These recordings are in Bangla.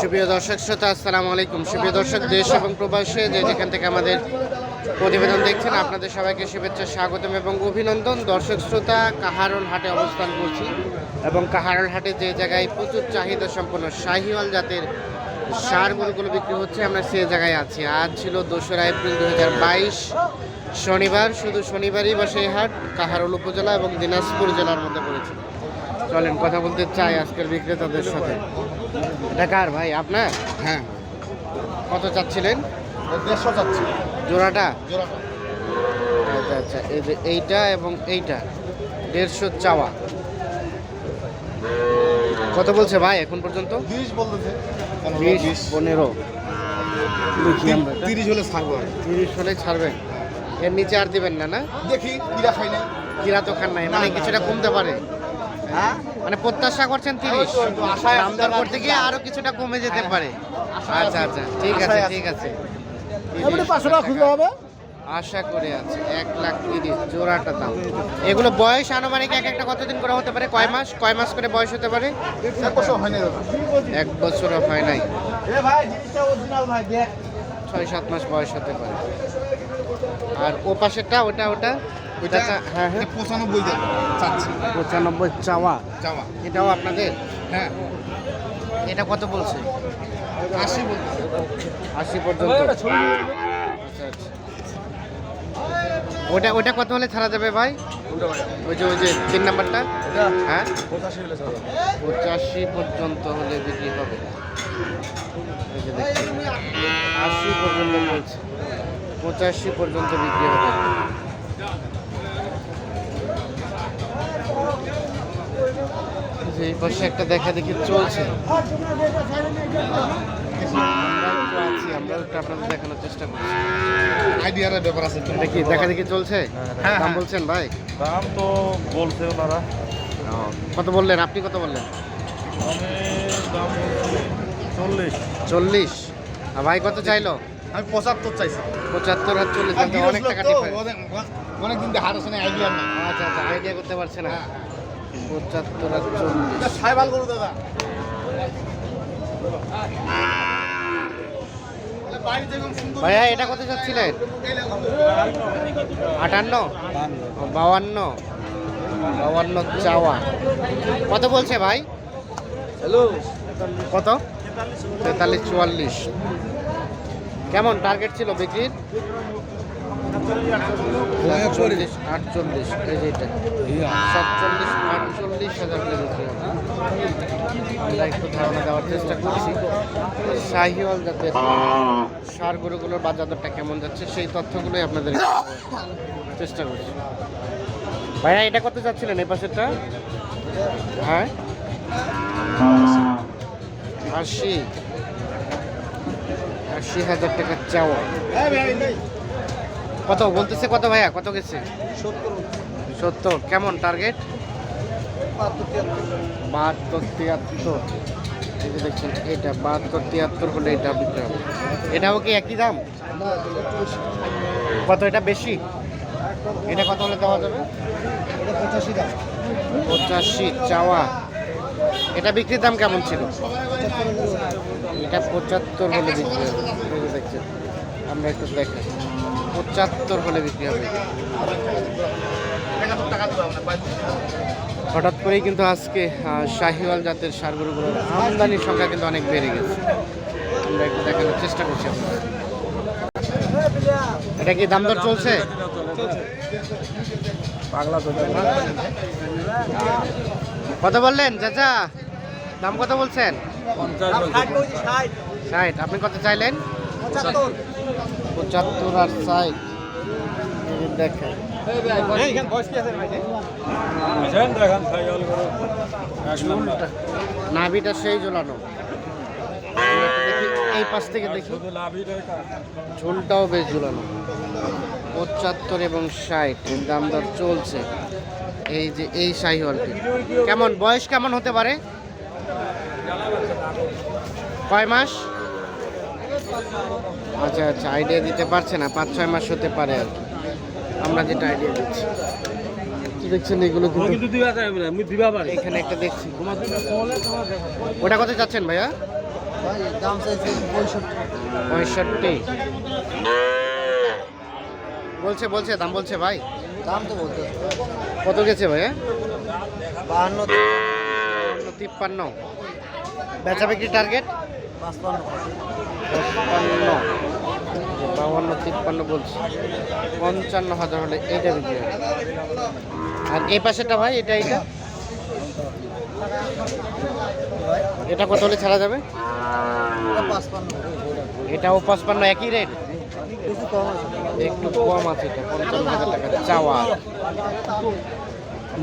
সুপ্রিয় দর্শক, শ্রোতা, আসসালামু আলাইকুম। সুপ্রিয় দর্শক, দেশ এবং প্রবাসে যে যেখান থেকে আমাদের প্রতিবেদন দেখছেন, আপনাদের সবাইকে শুভেচ্ছা, স্বাগতম এবং অভিনন্দন। দর্শক, শ্রোতা, কাহারল হাটে অবস্থান করছি এবং কাহারল হাটে যে জায়গায় প্রচুর চাহিদা সম্পন্ন শাহিওয়াল জাতের সার গরুগুলো বিক্রি হচ্ছে, আমরা সে জায়গায় আছি। আজ ছিল দোসরা এপ্রিল দু হাজার বাইশ, শনিবার। শুধু শনিবারই বসে এই হাট, কাহারল উপজেলা এবং দিনাজপুর জেলার মধ্যে পড়েছে। চলেন কথা বলতে চাই আজকের বিক্রেতাদের সাথে। এটা কার ভাই আপনার? হ্যাঁ। কত চাচ্ছিলেন? দেড়শো চাচ্ছি। জোড়াটা? জোড়াটা। আচ্ছা আচ্ছা এই যে এইটা এবং এইটা দেড়শো চাওয়া। কত বলছে ভাই এখন পর্যন্ত? তিরিশ বলতেছে। বিশ পনেরো। দেখি আমরা তিরিশ হলে ছাড়বো। তিরিশ হলে ছাড়বেন। এর নিচে আর দিবেন না না? দেখি কিরা খাই না কিরা তো খান নাই মানে কিছুটা কমতে পারে। হ্যাঁ? মানে প্রত্যাশা করছেন তিরিশ। দাম দর করতে গিয়ে আরও কিছুটা কমে যেতে পারে। আচ্ছা আচ্ছা ঠিক আছে ঠিক আছে। পাঁচশো টাকা খুঁজতে হবে? আশা করে আছে এক লাখ তিরিশ জোড়াটা দাম। এগুলো বয়স আনুমানিক এক একটা কতদিন করে হতে পারে? কয় মাস? কয় মাস করে বয়স হতে পারে? এক বছর হয় নাই ছয় সাত মাস বয়স হতে পারে। আর ও পাশেরটা ওটা ওটা? ওইটা চাচা, হ্যাঁ হ্যাঁ। পঁচানব্বই চাচ্ছি। পঁচানব্বই চাওয়া। যাওয়া এটাও আপনাদের? হ্যাঁ। এটা কত বলছে? আশি আশি পর্যন্ত। আচ্ছা আচ্ছা ওটা ওটা কত হলে ছাড়া যাবে ভাই? ওই যে ওই যে তিন নাম্বারটা? হ্যাঁ? পঁচাশি পর্যন্ত হলে বিক্রি হবে। এই যে দেখছি আশি পর্যন্ত বলছে। পঁচাশি পর্যন্ত বিক্রি হবে। এই পাশে একটা দেখা দেখি চলছে। আমরা একটু আপনাদের দেখানোর চেষ্টা করছি আইডিয়ার ব্যাপার আছে এটা কি দেখা দেখি চলছে? হ্যাঁ, দাম হ্যাঁ। বলছেন ভাই? দাম তো বলছে ওনারা। কত বললেন? আপনি কত বললেন? আমি দাম বলছি চল্লিশ। চল্লিশ। আর ভাই কত চাইলো? আমি পঁচাত্তর চাইছি। পঁচাত্তর আর চল্লিশ অনেক টাকা অনেক- হার আছে আইডিয়া না আচ্ছা আচ্ছা আইডিয়া করতে পারছে না। পঁচাত্তর আর চল্লিশ। সাইবাল করু দাদা। ভাইয়া এটা কত চাচ্ছিলেন আটান্ন? বাউান্ন বাউান্ন চাওয়া। কত বলছে ভাই? হ্যালো। কত? তেতাল্লিশ চুয়াল্লিশ। কেমন টার্গেট ছিল বিক্রির? সাতচল্লিশ আটচল্লিশ এই যে এটা। সাতচল্লিশ আটচল্লিশ হাজার করে বিক্রি আমরা একটু ধারণা দেওয়ার চেষ্টা করছি। শাহিওয়াল জাতের সার গরুগুলোর বাজার দরটা কেমন যাচ্ছে সেই তথ্যগুলোই আপনাদের চেষ্টা করছি। ভাইয়া এটা কত যাচ্ছিলেন এই পাশেরটা? হ্যাঁ? আশি। আশি হাজার টাকা চাওয়া। কত বলতেছে কত ভাইয়া? কত গেছে? সত্তর। কেমন টার্গেট বাহাত্তর তিয়াত্তর। এই দেখছেন এটা বাহাত্তর তিয়াত্তর হলে এটা বিক্রি এটাও কি একই দাম? কত এটা বেশি? এটা কত হলে দেওয়া যাবে? পঁচাশি দাম পঁচাশি চাওয়া। এটা বিক্রির দাম কেমন ছিল? এটা পঁচাত্তর হলে বিক্রি হবে। দেখছেন, আমরা একটু দেখেন পঁচাত্তর হলে বিক্রি হবে। হঠাৎ করেই কিন্তু আজকে শাহিওয়াল জাতের সারগরুগুলোর আমদানির সংখ্যা কিন্তু অনেক বেড়ে গেছে। আমরা একটু দেখানোর চেষ্টা করছি। এটা কি দাম দর চলছে? কত বললেন চাচা? দাম কত বলছেন? ষাট আপনি কত চাইলেন? পঁচাত্তর আর ষাট। এই দেখেন। নাভিটা সেই ঝোলানো। এই পাশ থেকে দেখি। শুধু লাভই রয়েছে ঝোলটাও বেশ ঝুলানো। পঁচাত্তর এবং ষাট এর দাম দর চলছে। এই যে এই শাহিওয়ালটি কেমন বয়স কেমন হতে পারে? কয় মাস? আচ্ছা আচ্ছা আইডিয়া দিতে পারছে না পাঁচ ছয় মাস হতে পারে আর কি। আমরা যেটা আইডিয়া দিচ্ছি। দেখছেন এগুলো কিন্তু? কিন্তু দিবা যাবে না আমি দিবা পারি। এখানে একটা দেখছি। ওটা কত চাচ্ছেন ভাইয়া? দাম চাইছে পঁয়ষট্টি। পঁয়ষট্টি। বলছে বলছে দাম বলছে ভাই। দাম তো বলতে কত গেছে ভাইয়া? বাহান্ন। তিপ্পান্ন। বেচা বিক্রি টার্গেট পাঁচপান্ন। পঞ্চান্ন বাউান্ন, তিপ্পান্ন বলছি। পঞ্চান্ন হাজার হলে এইটা বিক্রি হবে। আর এই পাশেটা ভাই, এটা এটা এটা কত হলে ছাড়া যাবে? এটাও পঁচপান্ন, একই রেট একটু কম আছে এটা পঞ্চান্ন হাজার টাকা। চাওয়া।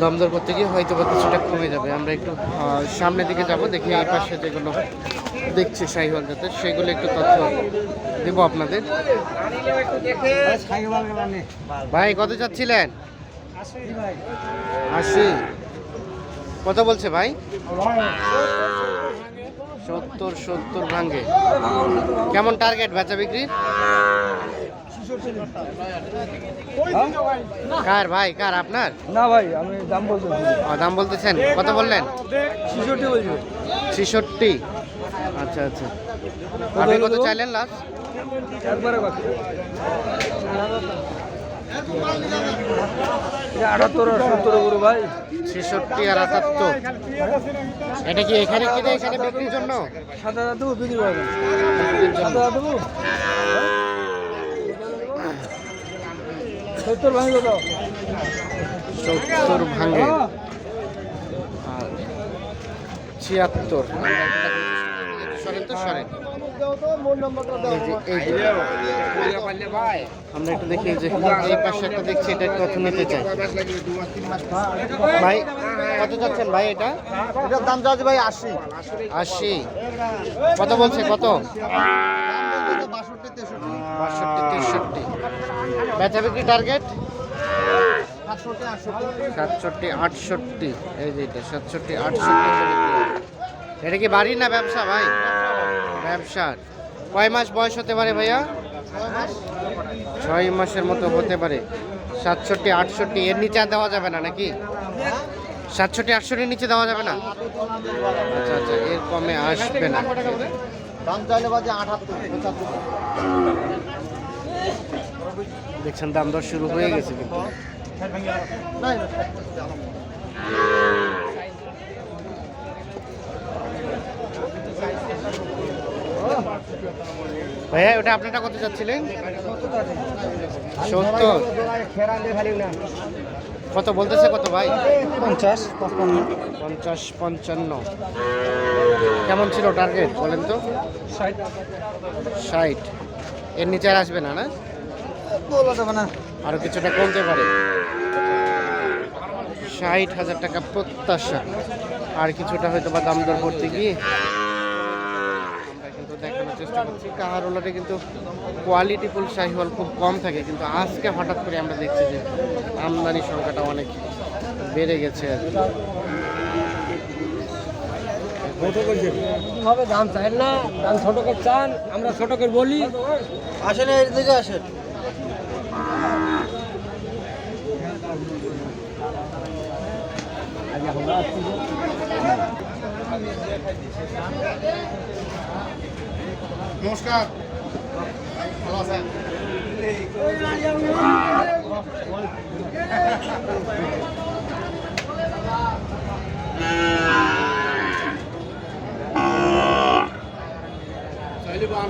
দমদর করতে গিয়ে হয়তো বা কিছুটা কমে যাবে। আমরা একটু সামনের দিকে যাব, দেখি এই পাশে যেগুলো দেখছি শাহিওয়াল জাতের, সেগুলো একটু তথ্য দেব আপনাদের। ভাই, কত চাচ্ছিলেন? আশি। কত বলছে ভাই? সত্তর সত্তর ভাঙ্গে। কেমন টার্গেট বেচা বিক্রি কার ভাই কার আপনার না ভাই আমি দাম দাম বলতেছেন? কত বললেন? ছিষট্টি। বলছি ছিষট্টি আচ্ছা। আচ্ছা আপনি কত চাইলেন লাস্ট একবারে আটাত্তর সত্তর করে ভাই। ছেষট্টি আর আটাত্তর। এটা কি এখানে কিনে এখানে বিক্রির জন্য? হাজার দেবো বিক্রি করবেন বিক্রির সাত জন্য হাজার দেবো সত্তর ভাঙি কত সত্তর ভাঙে। আর ছিয়াত্তর। সরেন তো সরেন। আমরা একটু দেখি যে এই পাশে একটা দেখছি এটা কত নিতে চাই ভাই কত ভাই এটা? এটার দাম যাচ্ছে ভাই আশি। আশি। কত বলছে কত? বাষট্টি তেষট্টি। বাষট্টি তেষট্টি। বেচা বিক্রি টার্গেট সাতষট্টি আটষট্টি এই যে এটা সাতষট্টি আটষট্টি। এটা কি বাড়ি না ব্যবসা ভাই? ব্যবসার। কয় মাস বয়স হতে পারে ভাইয়া? ছয় মাসের মতো হতে পারে। সাতষট্টি আটষট্টি এর নিচে দেওয়া যাবে না নাকি? সাতষট্টি আটষট্টির নিচে দেওয়া যাবে না? আচ্ছা আচ্ছা এর কমে আসবে না। দাম চাইলে বাজে আটাত্তর দেখছেন দাম দর শুরু হয়ে গেছে কিন্তু। ভাইয়া ওটা আপনারটা কত চাচ্ছিলেন? সত্তর। কত বলতেছে কত ভাই? পঞ্চাশ পঁচপান্ন পঞ্চাশ পঞ্চান্ন। কেমন ছিল টার্গেট বলেন তো? ষাট। ষাট। এর নিচে আর আসবে না না? বলা যাবে না আরও কিছুটা কমতে পারে। ষাট হাজার টাকা প্রত্যাশা। আর কিছুটা হয়তো বা দাম দর করতে গিয়ে আমরা কিন্তু দেখানোর চেষ্টা করছি। কাহারোলাতে কিন্তু কোয়ালিটি ফুল শাহিওয়াল খুব কম থাকে কিন্তু আজকে হঠাৎ করে আমরা দেখছি যে আমদানি সংখ্যাটা অনেক বেড়ে গেছে আর কি। হবে দাম চাই না? দাম ছোট করে চান আমরা ছোট করে বলি। আসেন এর দিকে আসেন। নমস্কার। ভালো আছেন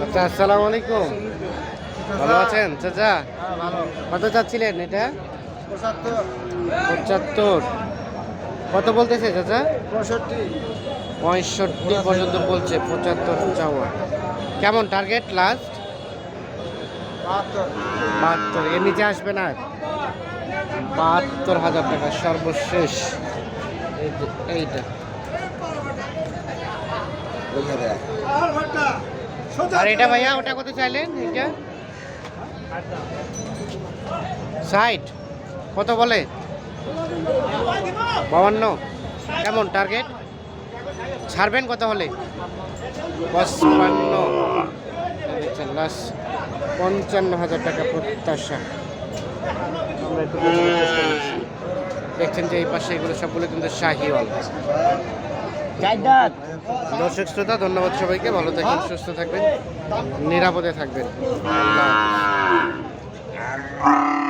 আচ্ছা আসসালামু আলাইকুম। ভালো আছেন চাচা? হ্যাঁ কত চাচ্ছিলেন এটা? পঁচাত্তর। কত বলতেছে চাচা? পঁয়ষট্টি। পঁয়ষট্টি পর্যন্ত বলছে পঁচাত্তর চাওয়া। কেমন টার্গেট লাস্ট বাহাত্তর। এর নিচে আসবে না? বাহাত্তর হাজার টাকা সর্বশেষ। এইটা। আর এটা ভাইয়া ওটা কত চাইলেন? এটা ষাট। কত বলে? বাবান্ন কেমন টার্গেট ছাড়বেন কত হলে? পঁচপান্ন। পঞ্চান্ন হাজার টাকা প্রত্যাশা। দেখছেন যে এই পাশে এগুলো সবগুলো কিন্তু শাহিওয়াল। দর্শক শ্রোতা, ধন্যবাদ সবাইকে। ভালো থাকবেন, সুস্থ থাকবেন, নিরাপদে থাকবেন। Bye.